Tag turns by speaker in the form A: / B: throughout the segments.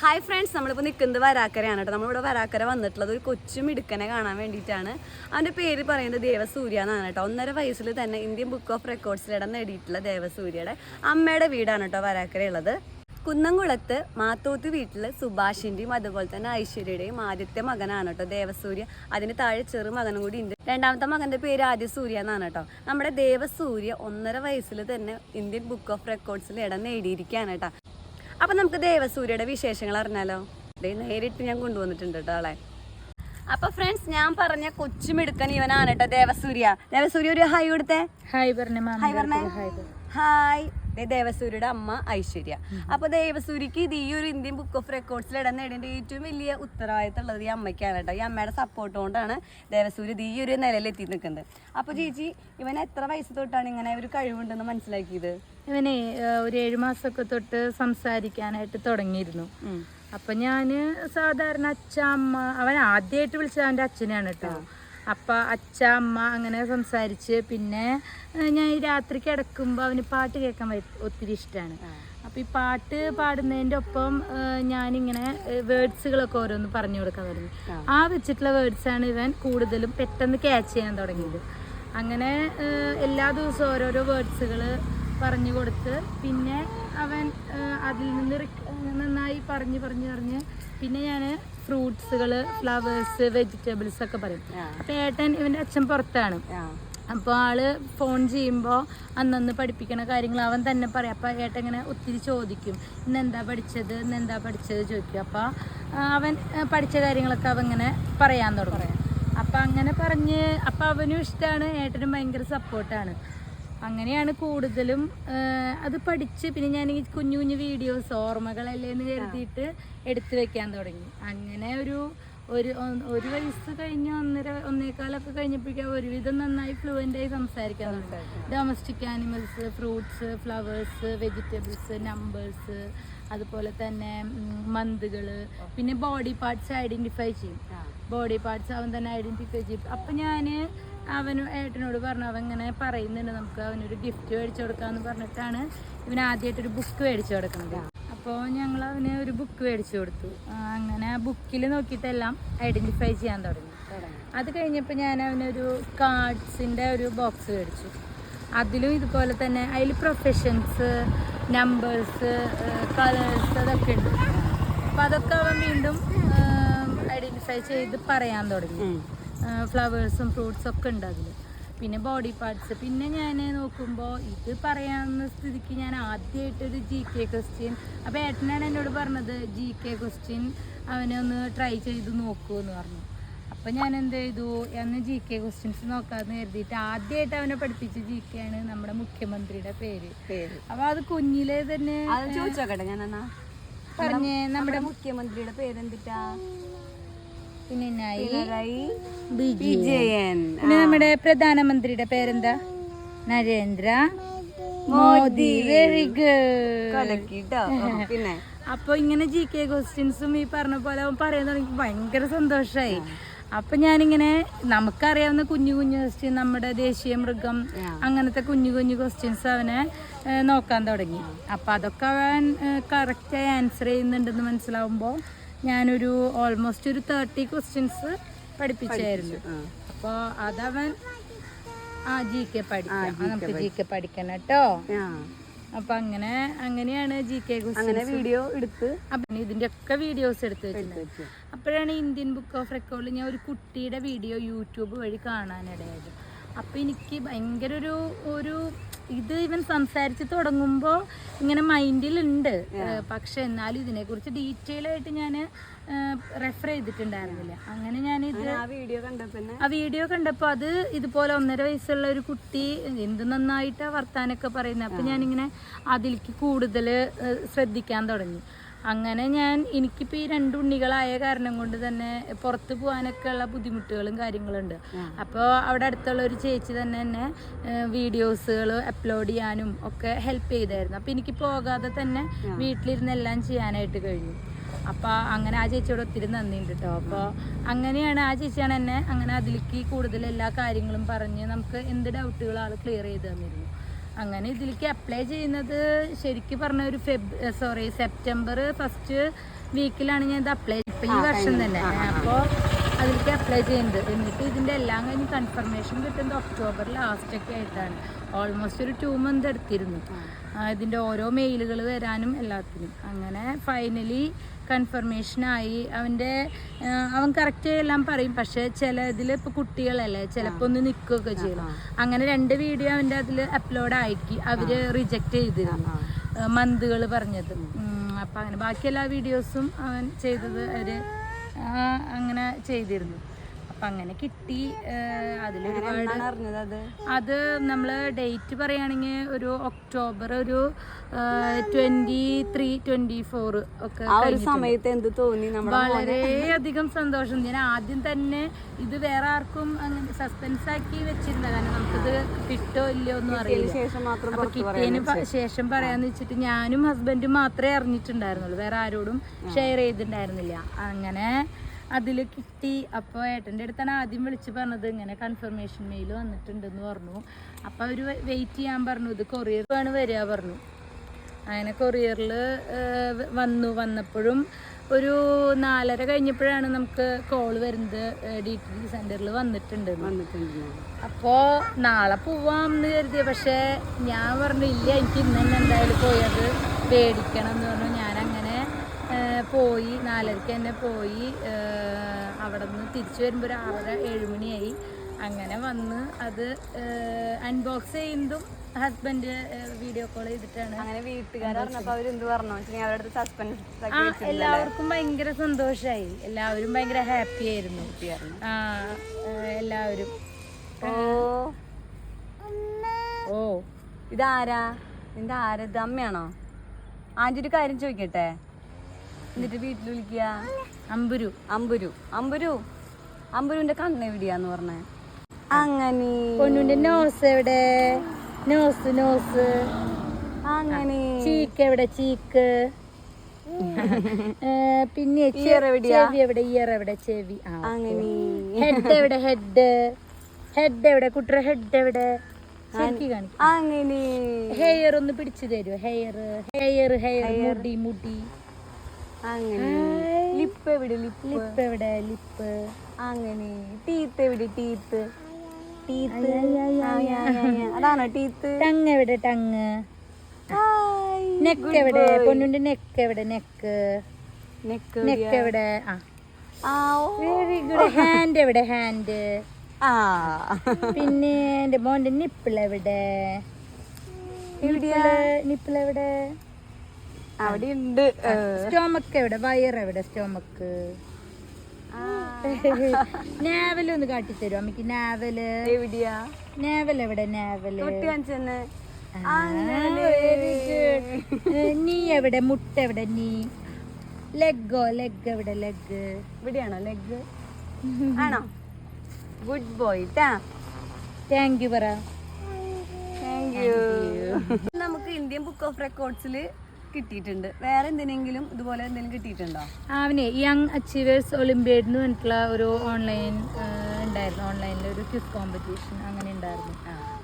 A: Hi friends നമ്മളിപ്പോൾ നിൽക്കുന്നത് വരാക്കരയാണ് കേട്ടോ. നമ്മളിവിടെ വരാക്കര വന്നിട്ടുള്ളത് ഒരു കൊച്ചു മിടുക്കനെ കാണാൻ വേണ്ടിയിട്ടാണ്. അവന്റെ പേര് പറയുന്നത് ദേവസൂര്യ എന്നാണ് കേട്ടോ. ഒന്നര വയസ്സിൽ തന്നെ ഇന്ത്യൻ ബുക്ക് ഓഫ് റെക്കോർഡ്സിൽ ഇടം നേടിയിട്ടുള്ള ദേവസൂര്യയുടെ അമ്മയുടെ വീടാണ് കേട്ടോ വരാക്കര ഉള്ളത് കുന്നംകുളത്ത് മാത്തോത്ത് വീട്ടിൽ സുഭാഷിന്റെയും അതുപോലെ തന്നെ ഐശ്വര്യയുടെയും ആദ്യത്തെ മകനാണ് കേട്ടോ ദേവസൂര്യ. അതിന് താഴെ ചെറു മകനും കൂടി ഉണ്ട്. രണ്ടാമത്തെ മകന്റെ പേര് ആദ്യ സൂര്യ എന്നാണ് കേട്ടോ. നമ്മുടെ ദേവസൂര്യ ഒന്നര വയസ്സിൽ തന്നെ ഇന്ത്യൻ ബുക്ക് ഓഫ് റെക്കോർഡ്സിൽ ഇടം നേടിയിരിക്കുകയാണ് കേട്ടോ. അപ്പൊ നമുക്ക് ദേവസൂര്യയുടെ വിശേഷങ്ങൾ അറിഞ്ഞാലോ? ദേ നേരിട്ട് ഞാൻ കൊണ്ടുവന്നിട്ടുണ്ട് കേട്ടോ ആളെ. അപ്പൊ ഫ്രണ്ട്സ് ഞാൻ പറഞ്ഞ കൊച്ചുമിടുക്കൻ ഇവനാണ് കേട്ടോ ദേവസൂര്യ. ദേവസൂര്യ ഒരു ഹൈ കൊടുത്തേ.
B: ഹായ് പറഞ്ഞ ഹൈ
A: ഹായ് പറഞ്ഞേ. ഹായ് ദേ ദേവസൂര്യയുടെ അമ്മ ഐശ്വര്യ. അപ്പൊ ദേവസൂര്യക്ക് ഇത് ഈ ഒരു ഇന്ത്യൻ ബുക്ക് ഓഫ് റെക്കോർഡ്സിൽ ഇടം നേടേണ്ട ഏറ്റവും വലിയ ഉത്തരവാദിത്തം ഉള്ളത് ഈ അമ്മയ്ക്കാണ് കേട്ടോ. ഈ അമ്മയുടെ സപ്പോർട്ട് കൊണ്ടാണ് ദേവസൂര്യ ഇത് ഈ ഒരു നിലയിൽ എത്തി നിൽക്കുന്നത്. അപ്പൊ ചേച്ചി ഇവൻ എത്ര വയസ്സ് തൊട്ടാണ് ഇങ്ങനെ ഒരു കഴിവുണ്ടെന്ന് മനസ്സിലാക്കിയത്?
B: ഇവനെ ഒരു ഏഴു മാസമൊക്കെ തൊട്ട് സംസാരിക്കാനായിട്ട് തുടങ്ങിയിരുന്നു. അപ്പൊ ഞാൻ സാധാരണ അച്ഛ അമ്മ അവൻ ആദ്യമായിട്ട് വിളിച്ചത് അവന്റെ അച്ഛനെയാണ് കേട്ടോ. അപ്പൊ അച്ഛ അമ്മ അങ്ങനെ സംസാരിച്ച് പിന്നെ ഞാൻ ഈ രാത്രി കിടക്കുമ്പോൾ അവന് പാട്ട് കേൾക്കാൻ ഒത്തിരി ഇഷ്ടമാണ് അപ്പൊ ഈ പാട്ട് പാടുന്നതിന്റെ ഒപ്പം ഞാനിങ്ങനെ വേർഡ്സുകളൊക്കെ ഓരോന്ന് പറഞ്ഞു കൊടുക്കാൻ തുടങ്ങി. ആ. വെച്ചിട്ടുള്ള വേർഡ്സ് ആണ് ഇവൻ കൂടുതലും പെട്ടെന്ന് ക്യാച്ച് ചെയ്യാൻ തുടങ്ങിയത്. അങ്ങനെ എല്ലാ ദിവസവും ഓരോരോ വേർഡ്സുകൾ പറഞ്ഞു കൊടുത്ത് പിന്നെ അവൻ അതിൽ നിന്ന് നന്നായി പറഞ്ഞ് പറഞ്ഞ് പറഞ്ഞ് പിന്നെ ഞാൻ ഫ്രൂട്ട്സുകൾ ഫ്ലവേഴ്സ് വെജിറ്റബിൾസ് ഒക്കെ പറയും. അപ്പം ഏട്ടൻ ഇവന്റെ അച്ഛൻ പുറത്താണ്. അപ്പോൾ ആൾ ഫോൺ ചെയ്യുമ്പോൾ അന്നന്ന് പഠിപ്പിക്കണ കാര്യങ്ങൾ അവൻ തന്നെ പറയും. അപ്പോൾ ഏട്ടൻ ഇങ്ങനെ ഒത്തിരി ചോദിക്കും. ഇന്ന് എന്താ പഠിച്ചത്? ഇന്ന് എന്താ പഠിച്ചത് ചോദിക്കും. അപ്പോൾ അവൻ പഠിച്ച കാര്യങ്ങളൊക്കെ അവൻ ഇങ്ങനെ പറയാൻ തുടങ്ങും. അപ്പം അങ്ങനെ പറഞ്ഞ് അപ്പം അവനും ഇഷ്ടമാണ് ഏട്ടനും ഭയങ്കര സപ്പോർട്ടാണ് അങ്ങനെയാണ് കൂടുതലും അത് പഠിച്ച് പിന്നെ ഞാൻ ഈ കുഞ്ഞു കുഞ്ഞു വീഡിയോസ് ഓർമ്മകളല്ലേ എന്ന് കരുതിയിട്ട് എടുത്തു വെക്കാൻ തുടങ്ങി. അങ്ങനെ ഒരു ഒരു ഒരു വയസ്സ് കഴിഞ്ഞ് ഒന്നര ഒന്നേക്കാലൊക്കെ കഴിഞ്ഞപ്പോഴേക്കും ഒരുവിധം നന്നായി ഫ്ലുവന്റ് ആയി സംസാരിക്കാൻ തുടങ്ങി. Domestic animals fruits flowers vegetables numbers അതുപോലെ തന്നെ മന്തുകൾ പിന്നെ ബോഡി പാർട്സ് ഐഡന്റിഫൈ ചെയ്യും. ബോഡി പാർട്സ് അവൻ തന്നെ ഐഡന്റിഫൈ ചെയ്യും. അപ്പം ഞാൻ അവന് ഏട്ടനോട് പറഞ്ഞു അവൻ ഇങ്ങനെ പറയുന്നുണ്ട്? നമുക്ക് അവനൊരു ഗിഫ്റ്റ് മേടിച്ചു കൊടുക്കാമെന്ന് പറഞ്ഞിട്ടാണ് ഇവൻ ആദ്യമായിട്ടൊരു ബുക്ക് മേടിച്ചു കൊടുക്കുന്നത്. അപ്പോൾ ഞങ്ങൾ അവന് ഒരു ബുക്ക് മേടിച്ചു കൊടുത്തു. അങ്ങനെ ആ, ബുക്കിൽ നോക്കിയിട്ടെല്ലാം ഐഡന്റിഫൈ ചെയ്യാൻ തുടങ്ങി. അത് കഴിഞ്ഞപ്പോൾ ഞാൻ അവനൊരു കാർഡ്സിന്റെ ഒരു ബോക്സ് മേടിച്ചു. അതിലും ഇതുപോലെ തന്നെ അതിൽ പ്രൊഫഷൻസ് നമ്പേഴ്സ് കളേഴ്സ് അതൊക്കെ ഉണ്ട്. അപ്പം അതൊക്കെ അവൻ വീണ്ടും ഐഡന്റിഫൈ ചെയ്ത് പറയാൻ തുടങ്ങി. ഫ്ലവേഴ്സും ഫ്രൂട്ട്സും ഒക്കെ ഉണ്ട് അതിൽ പിന്നെ ബോഡി പാർട്സ് പിന്നെ ഞാൻ നോക്കുമ്പോൾ ഇത് പറയാവുന്ന സ്ഥിതിക്ക് ഞാൻ ആദ്യമായിട്ടൊരു ജി കെ ക്വസ്റ്റ്യൻ അപ്പോൾ ഏട്ടനാണ് എന്നോട് പറഞ്ഞത് ജി കെ ക്വസ്റ്റ്യൻ അവനെ ഒന്ന് ട്രൈ ചെയ്ത് നോക്കൂ എന്ന് പറഞ്ഞു. അപ്പം ഞാൻ എന്ത് ചെയ്തു? അന്ന് ജി കെ ക്വസ്റ്റ്യൻസ് നോക്കാമെന്ന് കരുതിയിട്ട് ആദ്യമായിട്ട് അവനെ പഠിപ്പിച്ച ജി കെ ആണ് നമ്മുടെ മുഖ്യമന്ത്രിയുടെ പേര്.
A: പേര്.
B: അപ്പോൾ അത് കുഞ്ഞിലെ തന്നെ
A: ചോദിച്ചോക്കട്ടെ ഞാൻ പറഞ്ഞേ
B: പറഞ്ഞ്
A: നമ്മുടെ മുഖ്യമന്ത്രിയുടെ പേരെന്തിട്ടാ?
B: പിന്നെ വിജയൻ. നമ്മുടെ പ്രധാനമന്ത്രിയുടെ പേരെന്താ? നരേന്ദ്ര മോദി. വെരി ഗുഡ്
A: പിന്നെ?
B: അപ്പൊ ഇങ്ങനെ ജി കെ ക്വസ്റ്റ്യൻസും ഈ പറഞ്ഞ പോലെ അവൻ പറയാൻ തുടങ്ങി. ഭയങ്കര സന്തോഷമായി അപ്പൊ ഞാനിങ്ങനെ നമുക്കറിയാവുന്ന കുഞ്ഞു കുഞ്ഞു ക്വസ്റ്റ്യൻ നമ്മുടെ ദേശീയ മൃഗം അങ്ങനത്തെ കുഞ്ഞു കുഞ്ഞു ക്വസ്റ്റ്യൻസ് അവനെ നോക്കാൻ തുടങ്ങി. അപ്പൊ അതൊക്കെ അവൻ കറക്റ്റായി ആൻസർ ചെയ്യുന്നുണ്ടെന്ന് മനസ്സിലാവുമ്പോൾ ഞാനൊരു ഓൾമോസ്റ്റ് ഒരു തേർട്ടി ക്വസ്റ്റ്യൻസ് പഠിപ്പിച്ചായിരുന്നു. അപ്പോൾ അതവൻ ആ ജി കെ പഠിക്കാം. നമുക്ക് ജി കെ പഠിക്കണം കേട്ടോ. അപ്പൊ അങ്ങനെ അങ്ങനെയാണ് ജി കെ
A: അങ്ങനെ വീഡിയോ എടുത്ത്
B: അപ്പം ഇതിന്റെ ഒക്കെ വീഡിയോസ് എടുത്ത് വെച്ചിട്ടുണ്ട്. അപ്പോഴാണ് ഇന്ത്യൻ ബുക്ക് ഓഫ് റെക്കോർഡിൽ ഞാൻ ഒരു കുട്ടിയുടെ വീഡിയോ യൂട്യൂബ് വഴി കാണാനിടയായത്. അപ്പൊ എനിക്ക് ഭയങ്കര ഒരു ഒരു ഇത് ഇവൻ സംസാരിച്ച് തുടങ്ങുമ്പോൾ ഇങ്ങനെ മൈൻഡിൽ ഉണ്ട് പക്ഷെ എന്നാലും ഇതിനെക്കുറിച്ച് ഡീറ്റെയിൽ ആയിട്ട് ഞാൻ റെഫർ ചെയ്തിട്ടുണ്ടായിരുന്നില്ല. അങ്ങനെ
A: ഞാൻ കണ്ടപ്പോ
B: ആ വീഡിയോ കണ്ടപ്പോൾ അത് ഇതുപോലെ ഒന്നര വയസ്സുള്ള ഒരു കുട്ടി എന്ത് നന്നായിട്ടാ വർത്താനൊക്കെ പറയുന്നത് അപ്പം ഞാനിങ്ങനെ അതിലേക്ക് കൂടുതൽ ശ്രദ്ധിക്കാൻ തുടങ്ങി. അങ്ങനെ ഞാൻ എനിക്കിപ്പോൾ ഈ രണ്ട് ഉണ്ണികളായ കാരണം കൊണ്ട് തന്നെ പുറത്ത് പോകാനൊക്കെ ഉള്ള ബുദ്ധിമുട്ടുകളും കാര്യങ്ങളുണ്ട്. അപ്പോൾ അവിടെ അടുത്തുള്ള ഒരു ചേച്ചി തന്നെ എന്നെ വീഡിയോസുകൾ അപ്ലോഡ് ചെയ്യാനും ഒക്കെ ഹെൽപ്പ് ചെയ്തായിരുന്നു. അപ്പോൾ എനിക്ക് പോകാതെ തന്നെ വീട്ടിലിരുന്ന് എല്ലാം ചെയ്യാനായിട്ട് കഴിഞ്ഞു അപ്പോൾ അങ്ങനെ ആ ചേച്ചിയോട് ഒത്തിരി നന്ദിയുണ്ട് കേട്ടോ അപ്പോൾ അങ്ങനെയാണ് ആ ചേച്ചിയാണ് എന്നെ അങ്ങനെ അതിലേക്ക് കൂടുതൽ എല്ലാ കാര്യങ്ങളും പറഞ്ഞ് നമുക്ക് എന്ത് ഡൗട്ടുകൾ ആൾ ക്ലിയർ ചെയ്ത് തന്നിരുന്നു. അങ്ങനെ ഇതിലേക്ക് അപ്ലൈ ചെയ്യുന്നത് ശരിക്കും പറഞ്ഞ ഒരു ഫെബ് സോറി സെപ്റ്റംബർ ഫസ്റ്റ് വീക്കിലാണ് ഞാൻ ഇത് അപ്ലൈ ചെയ്തത്. ഈ വർഷം തന്നെ. അപ്പോൾ അതിലേക്ക് അപ്ലൈ ചെയ്യുന്നത്. എന്നിട്ട് ഇതിന്റെ എല്ലാം കഴിഞ്ഞ് കൺഫർമേഷൻ കിട്ടുന്നത് ഒക്ടോബർ ലാസ്റ്റൊക്കെ ആയിട്ടാണ്. ഓൾമോസ്റ്റ് ഒരു ടു മന്ത് എടുത്തിരുന്നു. ഇതിന്റെ ഓരോ മെയിലുകൾ വരാനും എല്ലാത്തിനും. അങ്ങനെ ഫൈനലി കൺഫർമേഷനായി അവന്റെ അവൻ കറക്റ്റ് എല്ലാം പറയും. പക്ഷെ ചില ഇതിൽ ഇപ്പോൾ കുട്ടികളല്ലേ ചിലപ്പോൾ ഒന്ന് നിൽക്കുകയൊക്കെ ചെയ്യും. അങ്ങനെ രണ്ട് വീഡിയോ അവന്റെ അതിൽ അപ്ലോഡ് ആക്കി. അവർ റിജക്റ്റ് ചെയ്തിരുന്നു. മന്തുകൾ പറഞ്ഞത്. അപ്പം അങ്ങനെ ബാക്കി എല്ലാ വീഡിയോസും അവൻ ചെയ്തത് അവർ അങ്ങനെ ചെയ്തിരുന്നു. അപ്പം അങ്ങനെ കിട്ടി അതിലൊരുപാട്
A: അത്?
B: നമ്മൾ നമ്മൾ ഡേറ്റ് പറയുകയാണെങ്കിൽ ഒരു ഒക്ടോബർ ഒരു ട്വന്റി ത്രീ ട്വന്റി ഫോർ ഒക്കെ
A: സമയത്ത് എന്ത് തോന്നി വളരെ
B: വളരെയധികം സന്തോഷം. ഞാൻ ആദ്യം തന്നെ ഇത് വേറെ ആർക്കും അങ്ങനെ സസ്പെൻസ് ആക്കി വെച്ചിരുന്ന കാരണം നമുക്കിത് കിട്ടോ ഇല്ലയോ എന്ന് അറിയില്ല. അപ്പൊ കിട്ടിയതിന് ശേഷം പറയാന്ന് വെച്ചിട്ട് ഞാനും ഹസ്ബൻഡും മാത്രമേ അറിഞ്ഞിട്ടുണ്ടായിരുന്നുള്ളൂ. വേറെ ആരോടും ഷെയർ ചെയ്തിട്ടുണ്ടായിരുന്നില്ല. അങ്ങനെ അതിൽ കിട്ടി. അപ്പോൾ ഏട്ടന്റെ അടുത്താണ് ആദ്യം വിളിച്ച് പറഞ്ഞത്. ഇങ്ങനെ കൺഫർമേഷൻ മെയിൽ വന്നിട്ടുണ്ടെന്ന് പറഞ്ഞു. അപ്പോൾ അവർ വെയിറ്റ് ചെയ്യാൻ പറഞ്ഞു. ഇത് കൊറിയർ ആണ് വരിക പറഞ്ഞു. അങ്ങനെ കൊറിയറിൽ വന്നു. വന്നപ്പോഴും ഒരു നാലര കഴിഞ്ഞപ്പോഴാണ് നമുക്ക് കോൾ വരുന്നത്. ഡി ടി സെന്ററിൽ വന്നിട്ടുണ്ട്. അപ്പോൾ നാളെ പോവാം എന്ന് കരുതിയ പക്ഷേ ഞാൻ പറഞ്ഞു ഇല്ല എനിക്ക് ഇന്ന് തന്നെ എന്തായാലും പോയി അത് മേടിക്കണം എന്ന് പറഞ്ഞു. ഞാൻ ആ, പോയി നാലരയ്ക്ക് തന്നെ പോയി അവിടെ നിന്ന് തിരിച്ചു വരുമ്പോൾ ഒരു ആറര ഏഴുമണിയായി അങ്ങനെ വന്ന് അത് അൺബോക്സ് ചെയ്യുന്നതും ഹസ്ബൻഡ് വീഡിയോ കോൾ ചെയ്തിട്ടാണ്
A: അങ്ങനെ
B: ആ എല്ലാവർക്കും ഭയങ്കര സന്തോഷമായി എല്ലാവരും ഭയങ്കര ഹാപ്പി ആയിരുന്നു. ആ എല്ലാവരും.
A: ഓ.
B: ഓ.
A: ഇതാരാ? നിന്റെ ആരാ? ഇത് അമ്മയാണോ? ആന്റി ഒരു കാര്യം ചോദിക്കട്ടെ? എന്നിട്ട് വീട്ടിൽ വിളിക്കുക.
B: അമ്പുരു.
A: അമ്പുരു. അമ്പുരു. അമ്പുരുവിന്റെ കണ്ണ് എവിടെയാന്ന് പറഞ്ഞേ? അങ്ങനെ.
B: പൊന്നുവിന്റെ നോസ് എവിടെ? നോസ് നോസ്
A: അങ്ങനെ.
B: ചീക്ക് എവിടെ? ചീക്ക് പിന്നെ? ചെവി എവിടെ? ഇയർ എവിടെ? ചെവി.
A: അങ്ങനെ.
B: ഹെഡ് എവിടെ? ഹെഡ് ഹെഡ് എവിടെ? കുട്ടിയുടെ ഹെഡ് എവിടെ?
A: അങ്ങനെ.
B: ഹെയർ ഒന്ന് പിടിച്ചു തരുമോ ഹെയർ ഹെയർ ഹെയർ മുടി മുടി.
A: അങ്ങനെ. ലിപ്പ് എവിടെ? ലിപ്പ്.
B: ലിപ്പ് എവിടെ? ലിപ്പ്.
A: അങ്ങനെ. ടീത്ത് എവിടെ? ടീത്ത്. ടീത്ത്. അതാണോ ടീത്ത്?
B: ടങ് എവിടെ? ടങ് നെക്ക് എവിടെ? പൊന്നുണ്ട് നെക്ക് എവിടെ? നെക്ക്.
A: നെക്ക്
B: നെക്ക് എവിടെ? ആ. വെരി ഗുഡ് ഹാൻഡ് എവിടെ? ഹാൻഡ്
A: ആ.
B: പിന്നെ എന്റെ മോന്റെ നിപ്പിൾ എവിടെ? നിപ്പിൾ എവിടെ?
A: അവിടെ ഉണ്ട്
B: സ്റ്റോമക്ക് എവിടെ? വയർ എവിടെ? സ്റ്റോമക്ക് നാവൽ ഒന്ന് കാട്ടിത്തരും അമ്മയ്ക്ക് നാവൽ.
A: എവിടെയാ?
B: നാവൽ എവിടെ? നാവൽ. നീ എവിടെ? മുട്ട എവിടെ നീ? ലെഗോ ലെഗ് എവിടെ? ലെഗ്.
A: ഇവിടെയാണോ? ലെഗ്. ആണോ? ഗുഡ് ബോയ്
B: താങ്ക് യു പറ.
A: Thank you. നമുക്ക് ഇന്ത്യൻ ബുക്ക് ഓഫ് റെക്കോർഡ്സിൽ കിട്ടിയിട്ടുണ്ട്. വേറെ എന്തിനെങ്കിലും ഇതുപോലെ എന്തെങ്കിലും കിട്ടിയിട്ടുണ്ടോ?
B: അവനെ യങ് അച്ചീവേഴ്സ് ഒളിമ്പിയഡ് എന്ന് പറഞ്ഞിട്ടുള്ള ഒരു ഓൺലൈൻ ഉണ്ടായിരുന്നു. ഓൺലൈനിൽ ഒരു ക്വിസ് കോമ്പറ്റീഷൻ അങ്ങനെ ഉണ്ടായിരുന്നു.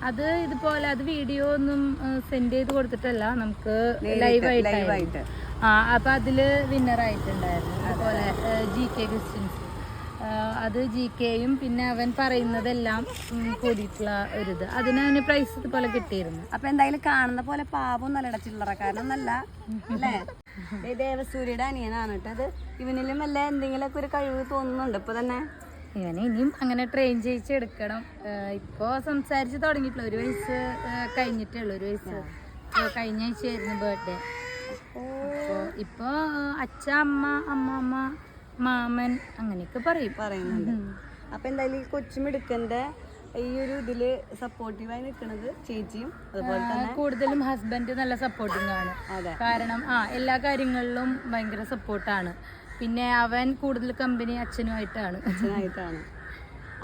B: അത് ഇതുപോലെ അത് വീഡിയോ ഒന്നും സെൻഡ് ചെയ്ത് കൊടുത്തിട്ടല്ല. നമുക്ക്
A: ലൈവായിട്ട്
B: ആ അപ്പൊ അതിൽ വിന്നർ ആയിട്ടുണ്ടായിരുന്നു. അതുപോലെ ജി കെ ക്വസ്റ്റ്യൻസ് അത് ജി കെയും പിന്നെ അവൻ പറയുന്നതെല്ലാം കൂടിയിട്ടുള്ള കൂടിയിട്ടുള്ള ഒരിത്. അതിന് അവന് പ്രൈസ് ഇതുപോലെ കിട്ടിയിരുന്നു.
A: അപ്പൊ എന്തായാലും കാണുന്ന പോലെ പാപം നല്ല ചില്ലറക്കാരനൊന്നല്ല അല്ലേ? ദേവസൂര്യയുടെ അനിയനാണ് കേട്ടത് അത്. ഇവനിലും അല്ല എന്തെങ്കിലുമൊക്കെ ഒരു കഴിവ് തോന്നുന്നുണ്ട് ഇപ്പൊ തന്നെ.
B: ഇവനെ ഇനിയും അങ്ങനെ ട്രെയിൻ ചെയ്യിച്ചെടുക്കണം ഇപ്പോ സംസാരിച്ച് തുടങ്ങിയിട്ടുള്ള ഒരു വയസ്സ് കഴിഞ്ഞിട്ടുള്ള കഴിഞ്ഞിട്ടേ ഉള്ളൂ ഒരു വയസ്സ്. കഴിഞ്ഞ ആഴ്ചയായിരുന്നു ബർത്ത്ഡേ ഇപ്പോ അച്ഛ അമ്മ അമ്മമ്മ മാമൻ അങ്ങനെയൊക്കെ പറയും.
A: പറയുന്നുണ്ട്. അപ്പൊ എന്തായാലും ഈ കൊച്ചുമിടുക്കന്റെ ഈ ഒരു ഇതിൽ സപ്പോർട്ടീവായി നിൽക്കുന്നത് ചേച്ചിയും അതുപോലെ തന്നെ
B: കൂടുതലും ഹസ്ബൻഡ് നല്ല സപ്പോർട്ടിങ് ആണ്. കാരണം ആ എല്ലാ കാര്യങ്ങളിലും ഭയങ്കര സപ്പോർട്ടാണ് പിന്നെ അവൻ കൂടുതൽ കമ്പനി അച്ഛനുമായിട്ടാണ്.
A: അച്ഛനായിട്ടാണ്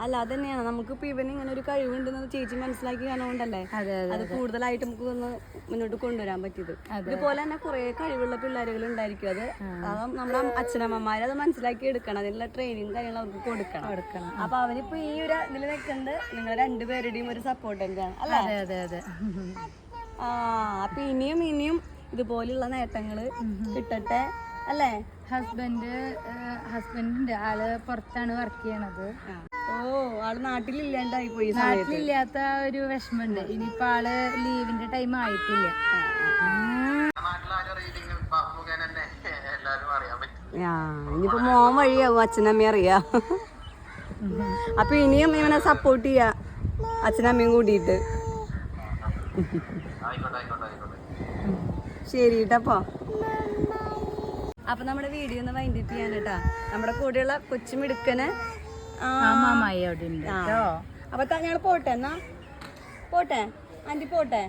A: അല്ല അത് തന്നെയാണ്. നമുക്കിപ്പോ ഇവന് ഇങ്ങനെ ഒരു കഴിവുണ്ടെന്ന് ചേച്ചി മനസ്സിലാക്കി കാണുകൊണ്ടല്ലേ
B: അതെ
A: കൂടുതലായിട്ട് നമുക്ക് ഒന്ന് മുന്നോട്ട് കൊണ്ടുവരാൻ പറ്റിയത്. ഇതുപോലെ തന്നെ കുറെ കഴിവുള്ള പിള്ളേരുകൾ ഉണ്ടായിരിക്കും. അത് അപ്പം നമ്മുടെ അച്ഛനമ്മമാര് അത് മനസ്സിലാക്കി എടുക്കണം. അതിനുള്ള ട്രെയിനിങ് കാര്യങ്ങൾ അവർക്ക് കൊടുക്കണം.
B: കൊടുക്കണം.
A: അപ്പൊ അവനിപ്പോ ഈ ഒരു ഇതിൽ നിൽക്കുന്നത് നിങ്ങൾ രണ്ടുപേരുടെയും ഒരു സപ്പോർട്ട് തന്നെയാണ് അല്ലേ?
B: അതെ അതെ
A: ആ അപ്പൊ ഇനിയും ഇനിയും ഇതുപോലുള്ള നേട്ടങ്ങൾ കിട്ടട്ടെ അല്ലേ?
B: ഹസ്ബൻഡ് ഹസ്ബൻഡ് ആൾ പുറത്താണ് വർക്ക് ചെയ്യണത്.
A: ആൾ നാട്ടിലില്ലാണ്ടായി പോയി
B: നാട്ടിലില്ലാത്ത ഒരു വിഷമുണ്ട് ഇനിയിപ്പോ ആൾ ലീവിന്റെ ടൈം ആയിട്ടില്ല.
A: ഇനിയിപ്പോ മോൻ വഴിയാവും അച്ഛനമ്മ അറിയാ. അപ്പൊ ഇനിയും ഇവനെ സപ്പോർട്ട് ചെയ്യാ. അച്ഛനമ്മയും കൂടിയിട്ട്. ശരി കേട്ടപ്പോ അപ്പൊ നമ്മുടെ വീഡിയോ ഒന്ന് വൈൻഡിറ്റ് ചെയ്യാൻ കേട്ടാ. നമ്മുടെ കൂടെയുള്ള കൊച്ചുമിടുക്കന്
B: മാമായി അവിടെ ഉണ്ട്. കേട്ടോ.
A: അപ്പൊ ഞങ്ങൾ പോട്ടെ എന്നാ? പോട്ടെ? ആന്റി പോട്ടെ?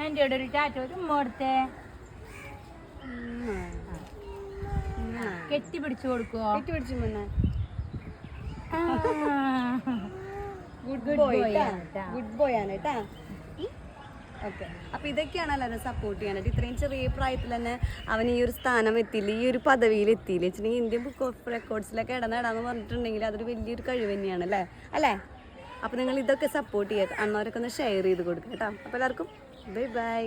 B: ആന്റിയോട് ഒരു ടാറ്റ ഒരു ഉമ്മ കെട്ടി പിടിച്ചു കൊടുക്കുവോ?
A: കെട്ടി പിടിച്ചു മുന്നേ. Good boy. ഗുഡ് ബോയ് ആണ് കേട്ടാ ഓക്കെ. അപ്പൊ ഇതൊക്കെയാണ് എല്ലാവരും സപ്പോർട്ട് ചെയ്യാനായിട്ട് ഇത്രയും ചെറിയ പ്രായത്തിൽ തന്നെ അവൻ ഈ ഒരു സ്ഥാനം എത്തിയില്ല? ഈ ഒരു പദവിയിൽ എത്തിയില്ല? വെച്ചിട്ടുണ്ടെങ്കിൽ ഇന്ത്യൻ ബുക്ക് ഓഫ് റെക്കോർഡ്സിലൊക്കെ ഇടന്നിടാന്ന് പറഞ്ഞിട്ടുണ്ടെങ്കിൽ അതൊരു വലിയൊരു കഴിവ് തന്നെയാണ് അല്ലേ? അല്ലേ? അപ്പൊ നിങ്ങൾ ഇതൊക്കെ സപ്പോർട്ട് ചെയ്യുക. അന്നവരൊക്കെ ഒന്ന് ഷെയർ ചെയ്ത് കൊടുക്കുക കേട്ടോ. അപ്പൊ എല്ലാവർക്കും ബൈ ബൈ